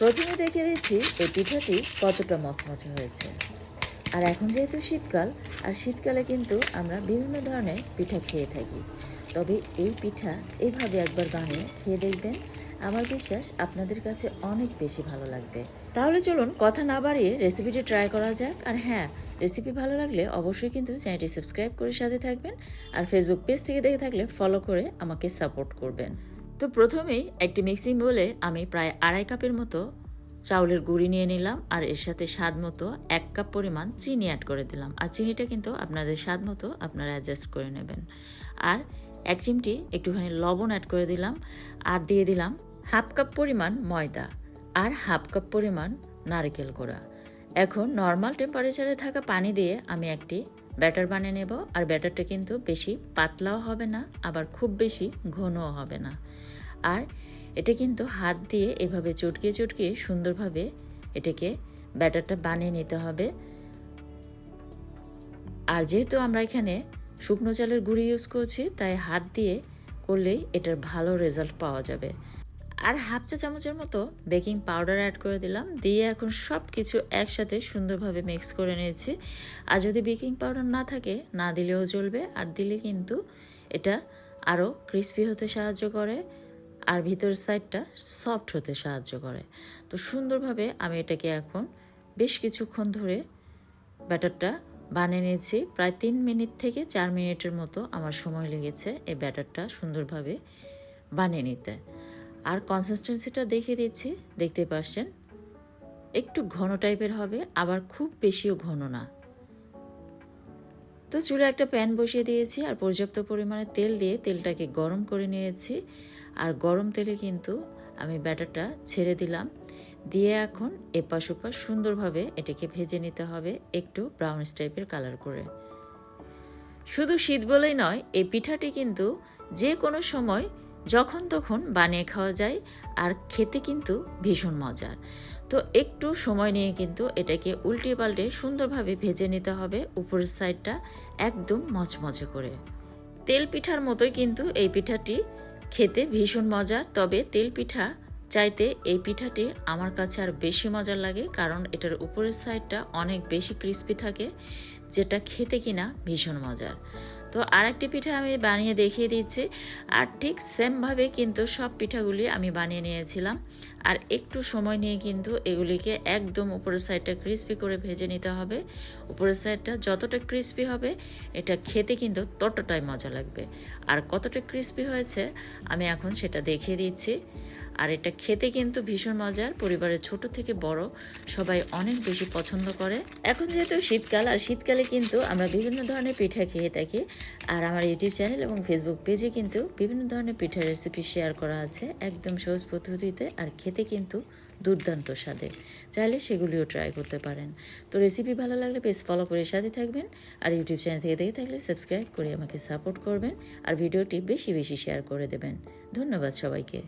প্রথমে দেখে দিচ্ছি এই পিঠাটি কতটা মচমচে হয়েছে। আর এখন যেহেতু শীতকাল, আর শীতকালে কিন্তু আমরা বিভিন্ন ধরনের পিঠা খেয়ে থাকি। তবে এই পিঠা এইভাবে একবার বানিয়ে খেয়ে দেখবেন, আমার বিশ্বাস আপনাদের কাছে অনেক বেশি ভালো লাগবে। তাহলে চলুন কথা না বাড়িয়ে রেসিপিটি ট্রাই করা যাক। আর হ্যাঁ রেসিপি ভালো লাগলে অবশ্যই কিন্তু চ্যানেলটি সাবস্ক্রাইব করে সাথে থাকবেন, আর ফেসবুক পেজ থেকে দেখে থাকলে ফলো করে আমাকে সাপোর্ট করবেন। তো প্রথমেই একটি মিক্সিং বলে আমি প্রায় আড়াই কাপের মতো চাউলের গুঁড়ি নিয়ে নিলাম, আর এর সাথে স্বাদ মতো এক কাপ পরিমাণ চিনি অ্যাড করে দিলাম। আর চিনিটা কিন্তু আপনাদের স্বাদ মতো আপনারা অ্যাডজাস্ট করে নেবেন। আর এক চিমটি একটুখানি লবণ অ্যাড করে দিলাম, আর দিয়ে দিলাম হাফ কাপ পরিমাণ ময়দা, আর হাফ কাপ পরিমাণ নারকেল গুঁড়া। এখন নর্মাল টেম্পারেচারে থাকা পানি দিয়ে আমি একটি ব্যাটার বানিয়ে নেব, আর ব্যাটারটা কিন্তু বেশি পাতলাও হবে না, আবার খুব বেশি ঘনও হবে না। আর এটা কিন্তু হাত দিয়ে এভাবে চটকিয়ে চটকিয়ে সুন্দরভাবে এটাকে ব্যাটারটা বানিয়ে নিতে হবে। আর যেহেতু আমরা এখানে শুকনো চালের গুঁড়ি ইউজ করছি, তাই হাত দিয়ে করলেই এটার ভালো রেজাল্ট পাওয়া যাবে। আর হাফ চা চামচের মতো বেকিং পাউডার অ্যাড করে দিলাম। দিয়ে এখন সব কিছু একসাথে সুন্দরভাবে মিক্স করে নিয়েছি। আর যদি বেকিং পাউডার না থাকে, না দিলেও চলবে আর দিলে কিন্তু এটা আরও ক্রিস্পি হতে সাহায্য করে। আর ভিতর সাইডটা সফট হতে সাহায্য করে। তো সুন্দরভাবে আমি এটাকে এখন বেশ কিছুক্ষণ ধরে ব্যাটারটা বানিয়ে নিয়েছি। প্রায় তিন মিনিট থেকে চার মিনিটের মতো আমার সময় লেগেছে এই ব্যাটারটা সুন্দরভাবে বানিয়ে নিতে। আর কনসিস্টেন্সিটা দেখিয়ে দিচ্ছি দেখতে পাচ্ছেন একটু ঘন টাইপের হবে, আবার খুব বেশিও ঘন না। তো চুলে একটা প্যান বসিয়ে দিয়েছি, আর পর্যাপ্ত পরিমাণে তেল দিয়ে তেলটাকে গরম করে নিয়েছি। আর গরম তেলে কিন্তু আমি ব্যাটারটা ছেড়ে দিলাম। দিয়ে এখন এপাশ ওপাশ সুন্দরভাবে এটাকে ভেজে নিতে হবে একটু ব্রাউন টাইপের কালার করে। শুধু শীত বলেই নয়, এই পিঠাটি কিন্তু যে কোনো সময় যখন তখন বানিয়ে খাওয়া যায় আর খেতে কিন্তু ভীষণ মজার। তো একটু সময় নিয়ে কিন্তু এটাকে উল্টে পাল্টে সুন্দরভাবে ভেজে নিতে হবে উপরের সাইডটা একদম মচমচে করে। তেল পিঠার মতোই কিন্তু এই পিঠাটি খেতে ভীষণ মজার, তবে তেল পিঠা চাইতে এই পিঠাটি আমার কাছে আর বেশি মজার লাগে কারণ এটার উপরের সাইডটা অনেক বেশি ক্রিস্পি থাকে, যেটা খেতে কিনা ভীষণ মজার। তো আরেকটি পিঠা আমি বানিয়ে দেখিয়ে দিচ্ছি। আর ঠিক সেমভাবে কিন্তু সব পিঠাগুলি আমি বানিয়ে নিয়েছিলাম। আর একটু সময় নিয়ে কিন্তু এগুলিকে একদম উপরের সাইডটা ক্রিস্পি করে ভেজে নিতে হবে। উপরের সাইডটা যতটা ক্রিস্পি হবে, এটা খেতে কিন্তু ততটাই মজা লাগবে। আর কতটা ক্রিস্পি হয়েছে, আমি এখন সেটা দেখিয়ে দিচ্ছি। আর এটা খেতে কিন্তু ভীষণ মজার, পরিবারের ছোট থেকে বড় সবাই অনেক বেশি পছন্দ করে। এখন যেহেতু শীতকাল, আর শীতকালে কিন্তু আমরা বিভিন্ন ধরনের পিঠা খেয়ে থাকি আর আমার ইউটিউব চ্যানেল এবং ফেসবুক পেজে কিন্তু বিভিন্ন ধরনের পিঠার রেসিপি শেয়ার করা আছে একদম সহজ পদ্ধতিতে আর খেতে কিন্তু দুর্দান্ত স্বাদে চাইলে সেগুলিও ট্রাই করতে পারেন। তো রেসিপি ভালো লাগলে পেজ ফলো করে সাথে থাকবেন আর ইউটিউব চ্যানেল থেকে দেখে থাকলে সাবস্ক্রাইব করে আমাকে সাপোর্ট করবেন আর ভিডিওটি বেশি বেশি শেয়ার করে দেবেন। ধন্যবাদ সবাইকে।